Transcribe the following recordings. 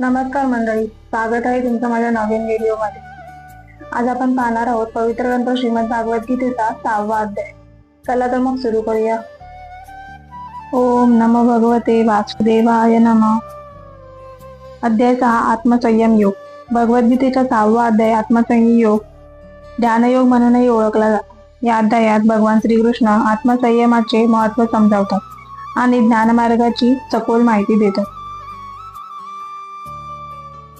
नमस्कार मंडळी स्वागत आहे तुमचं माझ्या नवीन व्हिडिओमध्ये. आज आपण पाहणार आहोत पवित्र ग्रंथ श्रीमद भागवत गीतेचा सहावा अध्याय. चला तर मग सुरू करूया. ओम नम भगवते वासुदेवाय नम. अध्याय सहा आत्मसंयम योग. भगवद्गीतेचा सहावा अध्याय आत्मसंयम योग. ध्यानयोग म्हणूनही ओळखला जातो. या अध्यायात भगवान श्रीकृष्ण आत्मसंयमाचे महत्त्व समजावतात आणि ज्ञानमार्गाची सखोल माहिती देतात.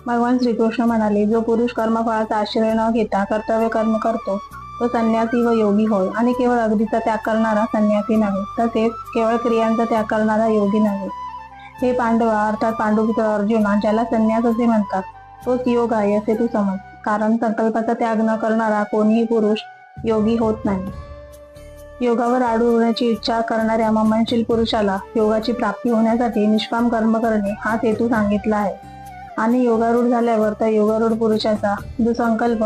भगवान श्रीकृष्ण म्हणाले जो पुरुष कर्मफळाचा आश्रय न घेता कर्तव्य कर्म करतो तो संन्यासी व योगी होय आणि केवळ अगदीचा त्याग करणारा संन्यासी नव्हे तसेच केवळ क्रियांचा त्याग करणारा योगी नव्हे हे पांडवा अर्थात पांडुपुत्र अर्जुना ज्याला संन्यास असे म्हणतात तोच योग आहे असे तू समज कारण संकल्पाचा त्याग न करणारा कोणीही पुरुष योगी होत नाही. योगावर आडू होण्याची इच्छा करणाऱ्या ममनशील पुरुषाला योगाची प्राप्ती होण्यासाठी निष्काम कर्म करणे हाच हेतू सांगितला आहे. आणि योगारूढ झाल्यावर त्या योगारूढ पुरुषाचा जो संकल्प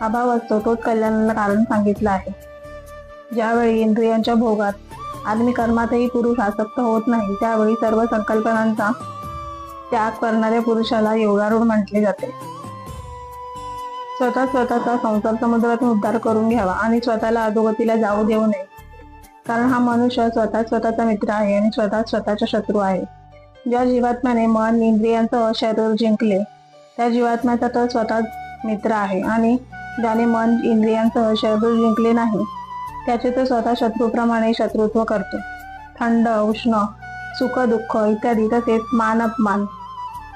अभाव असतो तोच कल्याणाला कारण सांगितलं आहे. ज्यावेळी इंद्रियांच्या भोगात आदमी कर्मातही पुरुष आसक्त होत नाही त्यावेळी सर्व संकल्पनांचा त्याग करणाऱ्या पुरुषाला योगारूढ म्हटले जाते. स्वतः स्वतःचा संसार समुद्रातून उद्धार करून घ्यावा आणि स्वतःला अधोगतीला जाऊ देऊ नये. कारण हा मनुष्य स्वतः स्वतःचा मित्र आहे आणि स्वतः स्वतःचा शत्रू आहे. ज्या जीवात्म्याने मन इंद्रियांचं शरीर जिंकले त्या जीवात्म्याचा तर स्वतः मित्र आहे आणि ज्याने मन इंद्रियांसह शरीर जिंकले नाही त्याचे तो स्वतः शत्रूप्रमाणे शत्रुत्व करतो. थंड उष्ण सुख दुःख इत्यादी तसेच मान अपमान.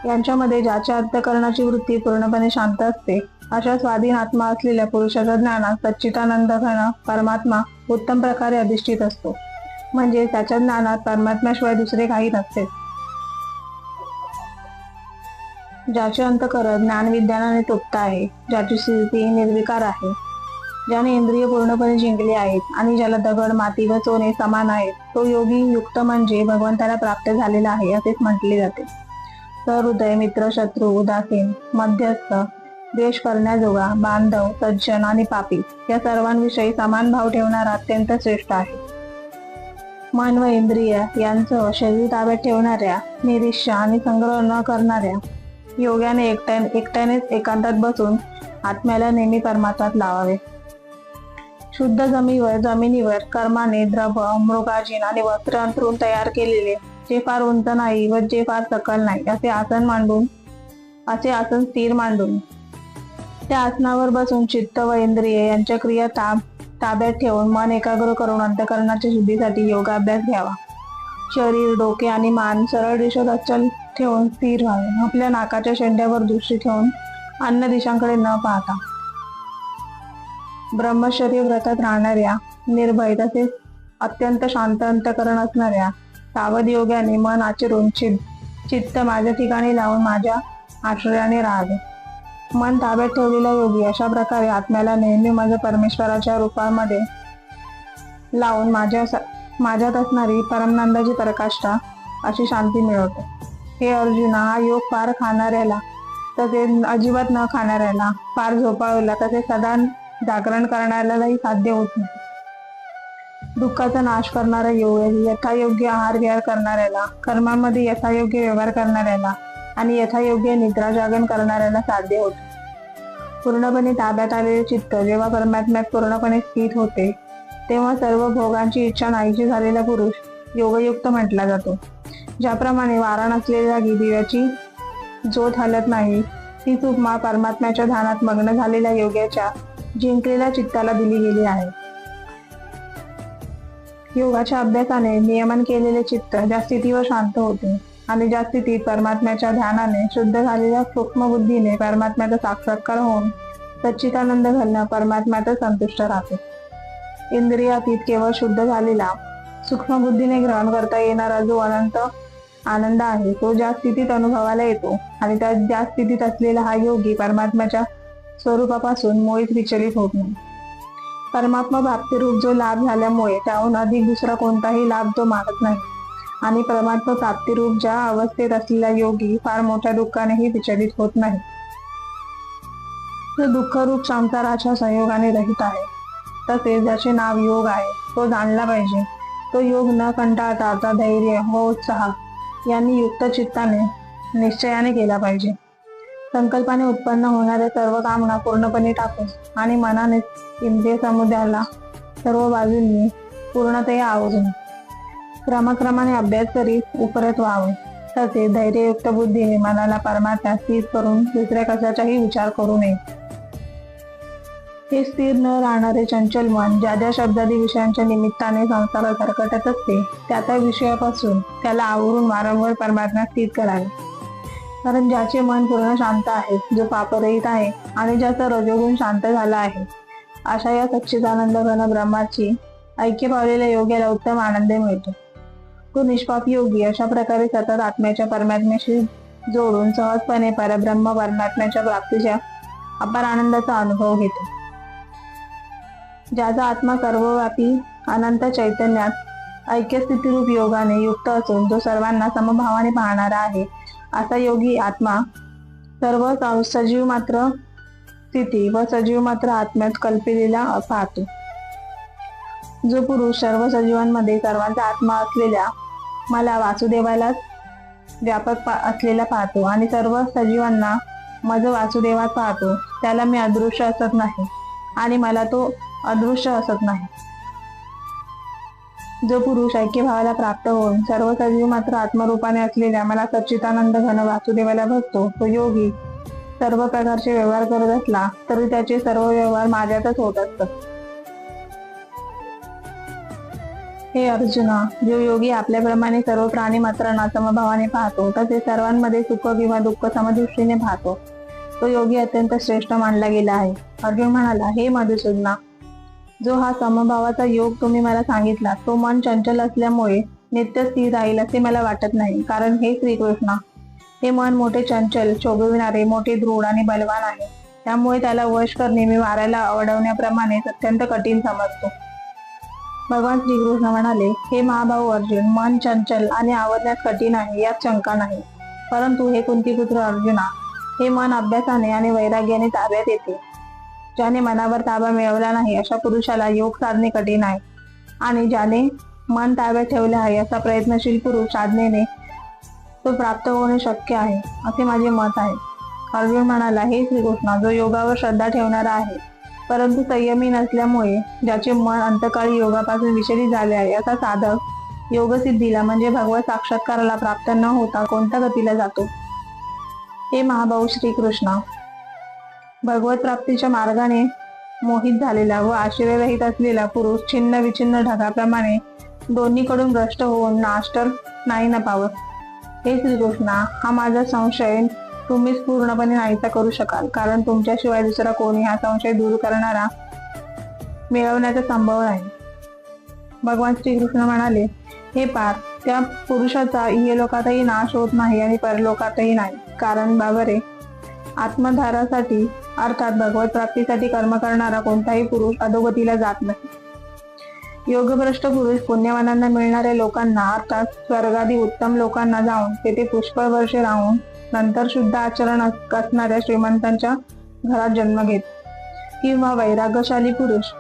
यांच्यामध्ये ज्याच्या अंतकरणाची वृत्ती पूर्णपणे शांत असते अशा स्वाधीन आत्मा असलेल्या पुरुषाच्या ज्ञानात सच्चिदानंद घन परमात्मा उत्तम प्रकारे अधिष्ठित असतो. म्हणजे त्याच्या ज्ञानात परमात्म्याशिवाय दुसरे काही नसते. ज्याचे अंतकरण ज्ञानविज्ञानाने तृप्त आहे ज्याची स्थिती निर्विकार आहे. ज्याने इंद्रिय पूर्णपणे जिंकले आहेत आणि ज्याला दगड माती व सोने समान आहेत तो योगी युक्त म्हणजे भगवंताला प्राप्त झालेला आहे असेच म्हटले जाते. सहृदय मित्र शत्रू उदासीन मध्यस्थ द्वेष करण्याजोगा बांधव सज्जन आणि पापी या सर्वांविषयी समान भाव ठेवणारा अत्यंत श्रेष्ठ आहे. मन व इंद्रिय यांचं शरीर ताब्यात ठेवणाऱ्या निरीक्षा आणि संग्रह न करणाऱ्या योग्याने एकट्या एकट्यानेच एकांतात बसून आत्म्याला नेहमी परमात्मात लावावे. शुद्ध जमीवर जमिनीवर कर्माने द्रव मृगाजीन आणि वस्त्र अंतरून तयार केलेले जे फार उंच नाही व जे फार सकल नाही असे आसन मांडून असे आसन स्थिर मांडून. त्या आसनावर बसून चित्त व इंद्रिय यांच्या क्रिया ताब ताब्यात ठेवून मन एकाग्र करून अंतकरणाच्या शुद्धीसाठी योगाभ्यास घ्यावा. शरीर डोके आणि मान सरळ दिशेत अचल ठेवून स्थिर व्हावे. आपल्या नाकाच्या शेंड्यावर दृष्टी ठेवून अन्न दिशांकडे न पाहता. ब्रह्मचर्य व्रतात राहणाऱ्या निर्भय तसेच अत्यंत शांत अंतकरण असणाऱ्या सावध योग्याने मन आचरून चित चित्त माझ्या ठिकाणी लावून माझ्या आश्रयाने राहावे. मन ताब्यात ठेवलेला योगी अशा प्रकारे आत्म्याला नेहमी माझ्या परमेश्वराच्या रूपामध्ये लावून माझ्या माझ्यात असणारी परमनंदाची प्रकाष्ठा अशी शांती मिळवते. हे अर्जुना हा योग फार खाणाऱ्याला ते अजिबात न खाणाऱ्याला फार तर ते सदा जागरण करणाऱ्यालाही साध्य होत नाही. दुःखाचा नाश करणारा योग यथायोग्य आहार विहार करणाऱ्याला कर्मामध्ये यथायोग्य व्यवहार करणाऱ्याला आणि यथायोग्य निद्रा जागरण करणाऱ्याला साध्य होते पूर्णपणे ताब्यात आलेले चित्त जेव्हा परमात्म्यात पूर्णपणे स्थित होते तेव्हा सर्व भोगांची इच्छा नाहीशी झालेला पुरुष योगयुक्त म्हटला जातो. ज्याप्रमाणे वारा नसलेल्या दिव्याची जोत हलत नाही ती उपमा परमात्म्याच्या ध्यानात मग्न झालेल्या योग्याच्या जिंकलेल्या चित्ताला दिली गेली आहे. योगाच्या अभ्यासाने नियमन केलेले चित्त ज्या स्थितीवर शांत होते आणि ज्या स्थितीत परमात्म्याच्या ध्यानाने शुद्ध झालेल्या सूक्ष्म बुद्धीने परमात्म्याचा साक्षात्कार होऊन सच्चितानंद घालणं परमात्म्याचा संतुष्ट राहते. इंद्रियातीत केवळ शुद्ध झालेला सूक्ष्म बुद्धीने ग्रहण करता येणारा जो अनंत आनंद आहे. तो ज्या स्थितीत अनुभवाला येतो आणि त्या ज्या स्थितीत असलेला हा योगी परमात्म्याच्या स्वरूपापासून मोहित विचलित होत नाही. परमात्मा प्राप्ती रूप जो लाभ झाल्यामुळे त्याहून अधिक दुसरा कोणताही लाभ तो मागत नाही. आणि परमात्मा प्राप्तिरूप ज्या अवस्थेत असलेला योगी फार मोठ्या दुःखानेही विचलित होत नाही. तो दुःखरूप संसाराच्या संयोगाने रहित आहे. तसेच ज्याचे नाव योग आहे तो जाणला पाहिजे. तो योग न कंटाळता आता धैर्य व उत्साह यांनी युक्त चित्ताने निश्चयाने केला पाहिजे. संकल्पाने उत्पन्न होणाऱ्या सर्व कामना पूर्णपणे टाकून आणि मनाने इंद्रिय समुदायाला सर्व बाजूंनी पूर्णतया आवरून क्रमाक्रमाने अभ्यास करीत उपरत व्हावे. तसे धैर्ययुक्त बुद्धीने मनाला परमात्मा स्थिर करून दुसऱ्या कशाचाही विचार करू नये. हे स्थिर न राहणारे चंचल मन ज्या ज्या शब्दादी विषयांच्या निमित्ताने संसारात सरकटत असते त्या त्या विषयापासून त्याला आवरून वारंवार परमात्म्यात स्थित करावे. कारण ज्याचे मन पूर्ण शांत आहे जो पापरहित आहे आणि ज्याचा रजोगुण शांत झाला आहे अशा या सच्चिदानंद घन ब्रह्माची ऐक्य पावलेल्या योग्याला उत्तम आनंद मिळतो. तो निष्पाप योगी अशा प्रकारे सतत आत्म्याच्या परमात्म्याशी जोडून सहजपणे परब्रह्म परमात्म्याच्या प्राप्तीच्या अपार आनंदाचा अनुभव घेतो. ज्याचा आत्मा सर्वव्यापी अनंत चैतन्यात ऐक्यस्थितीरूप योगाने युक्त असून जो सर्वांना समभावाने पाहणारा आहे असा योगी आत्मा सर्व सजीव मात्र स्थिती व सजीव मात्र आत्म्यात कल्पिलेला पाहतो. जो पुरुष सर्व सजीवांमध्ये सर्वांचा आत्मा असलेल्या मला वासुदेवालाच व्यापक पा- असलेला पाहतो आणि सर्व सजीवांना माझं वासुदेवात पाहतो त्याला मी अदृश्य असत नाही आणि मला तो अदृश्य असत नाही. जो पुरुष ऐक्यभावाला प्राप्त होऊन सर्व सजीव मात्र आत्मरूपाने असलेल्या मला सच्चिदानंद घन वासुदेवाला भजतो तो योगी. सर्व प्रकारचे व्यवहार करत असला तरी त्याचे सर्व व्यवहार माझ्यातच होत असतात. हे अर्जुना जो योगी आपल्याप्रमाणे सर्व प्राणी मात्रांना समभावाने पाहतो तसे सर्वांमध्ये सुख किंवा दुःख समदृष्टीने पाहतो. तो योगी अत्यंत श्रेष्ठ मानला गेला आहे. अर्जुन म्हणाला हे मधुसूदना जो हा समभावाचा योग तुम्ही मला सांगितला तो मन चंचल असल्यामुळे नित्य स्थिर राहील असे मला वाटत नाही. कारण हे श्रीकृष्ण हे मन मोठे चंचल शोभविणारे मोठे दृढ आणि बलवान आहे. त्यामुळे त्याला वश करणे मी मारायला आवडवण्याप्रमाणे अत्यंत कठीण समजतो. भगवान श्रीकृष्ण म्हणाले हे महाभाऊ अर्जुन मन चंचल आणि आवडण्यास कठीण आहे यात शंका नाही. परंतु हे कुंतीपुत्र अर्जुना हे मन अभ्यासाने आणि वैराग्याने ताब्यात येते. ज्याने मनावर ताबा मिळवला नाही अशा पुरुषाला योग साधणे कठीण आहे. आणि ज्याने मन ताब्यात ठेवले आहे असा प्रयत्नशील पुरुष साधनेने तो प्राप्त होणे शक्य आहे असे माझे मत आहे. अर्जुन म्हणाला हे श्रीकृष्ण जो योगावर श्रद्धा ठेवणारा आहे परंतु संयमी नसल्यामुळे ज्याचे मन अंतकाळी योगापासून विचलित झाले आहे असा साधक योगसिद्धीला म्हणजे भगवत साक्षात्काराला प्राप्त न होता कोणत्या गतीला जातो? हे महाभाऊ श्रीकृष्ण भगवत प्राप्तीच्या मार्गाने मोहित झालेला व आश्रयरहित असलेला पुरुष छिन्न विछिन्न ढगाप्रमाणे दोन्हीकडून भ्रष्ट होऊन नाष्टर नाही न पावत. हे श्रीकृष्णा हा माझा संशय तुम्हीच पूर्णपणे नाहीसा करू शकाल कारण तुमच्याशिवाय दुसरा कोणी हा संशय दूर करणारा मिळवण्याचा संभव नाही. भगवान श्रीकृष्ण म्हणाले हे पार त्या पुरुषाचा इहलोकातही नाश होत नाही आणि परलोकातही नाही. कारण बाबरे आत्मधारासाठी अर्थात भगवत प्राप्तीसाठी कर्म करणारा कोणताही पुरुष अधोगतीला जात नाही. योगभ्रष्ट पुरुष पुण्यवानांना मिळणाऱ्या लोकांना अर्थात स्वर्गादी उत्तम लोकांना जाऊन तेथे पुष्कळ वर्षे राहून नंतर शुद्ध आचरण असणाऱ्या श्रीमंतांच्या घरात जन्म घेत. किंवा वैराग्यशाली पुरुष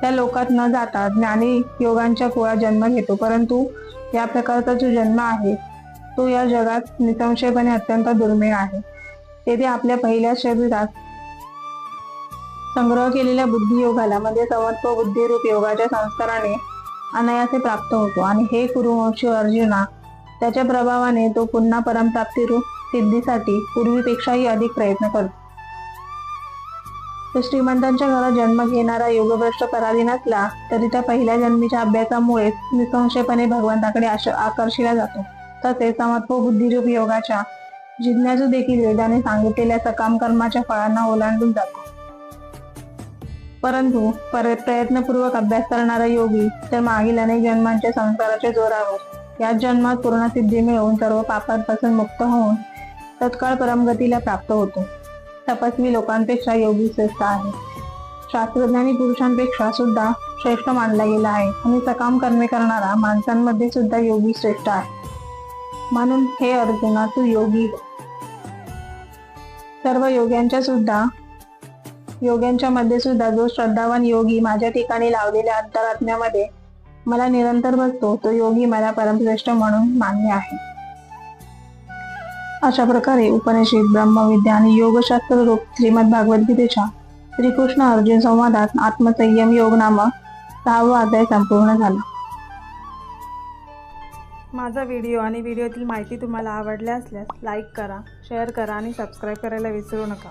त्या लोकात न जाता ज्ञानी योगांच्या कुळात जन्म घेतो. परंतु या प्रकारचा जो जन्म आहे तो या जगात निसंशयपणे अत्यंत दुर्मिळ आहे. तेथे आपल्या पहिल्या शरीरात संग्रह केलेल्या बुद्धियोगाला म्हणजे समत्व बुद्धिरूप योगाच्या संस्काराने अनायासे प्राप्त होतो. आणि हे कुरुवंशी अर्जुना त्याच्या प्रभावाने तो पुन्हा परमप्राप्तीरूप सिद्धीसाठी पूर्वीपेक्षाही अधिक प्रयत्न करतो. तो श्रीमंतांच्या घरात जन्म घेणारा योगभ्रष्ट पराधीन नसला तरी त्या पहिल्या जन्मीच्या अभ्यासामुळे निसंशयपणे भगवंताकडे आश- आकर्षिला जातो. तसेच समत्व बुद्धिरूप योगाच्या जिज्ञासू देखील वेदाने सांगितलेल्या सकाम कर्माच्या फळांना ओलांडून जातो. परंतु पर प्रयत्नपूर्वक अभ्यास करणारा योगी तर मागील अनेक जन्मांच्या संसाराच्या जोरावर याच जन्मात पूर्ण सिद्धी मिळवून सर्व पापांपासून मुक्त होऊन तत्काळ परमगतीला प्राप्त होतो. तपस्वी लोकांपेक्षा योगी श्रेष्ठ आहे. शास्त्रज्ञानी पुरुषांपेक्षा सुद्धा श्रेष्ठ मानला गेला आहे आणि सकाम कर्मे करणारा माणसांमध्ये सुद्धा योगी श्रेष्ठ आहे. म्हणून हे अर्जुना तू योगी. सर्व योग्यांच्या सुद्धा योग्यांच्या मध्ये सुद्धा जो श्रद्धावान योगी माझ्या ठिकाणी लावलेल्या अंतरात्म्यामध्ये मला निरंतर बसतो तो योगी मला परमश्रेष्ठ म्हणून मान्य आहे. अशा प्रकारे उपनिषद ब्रह्मविद्या आणि योगशास्त्र रूप श्रीमद भागवद्गीतेच्या श्रीकृष्ण अर्जुन संवादात आत्मसंयम योग नामक सहावा अध्याय संपूर्ण झाला. माझा व्हिडिओ आणि व्हिडिओतील माहिती तुम्हाला आवडल्या असल्यास लाईक करा शेअर करा आणि सबस्क्राईब करायला विसरू नका.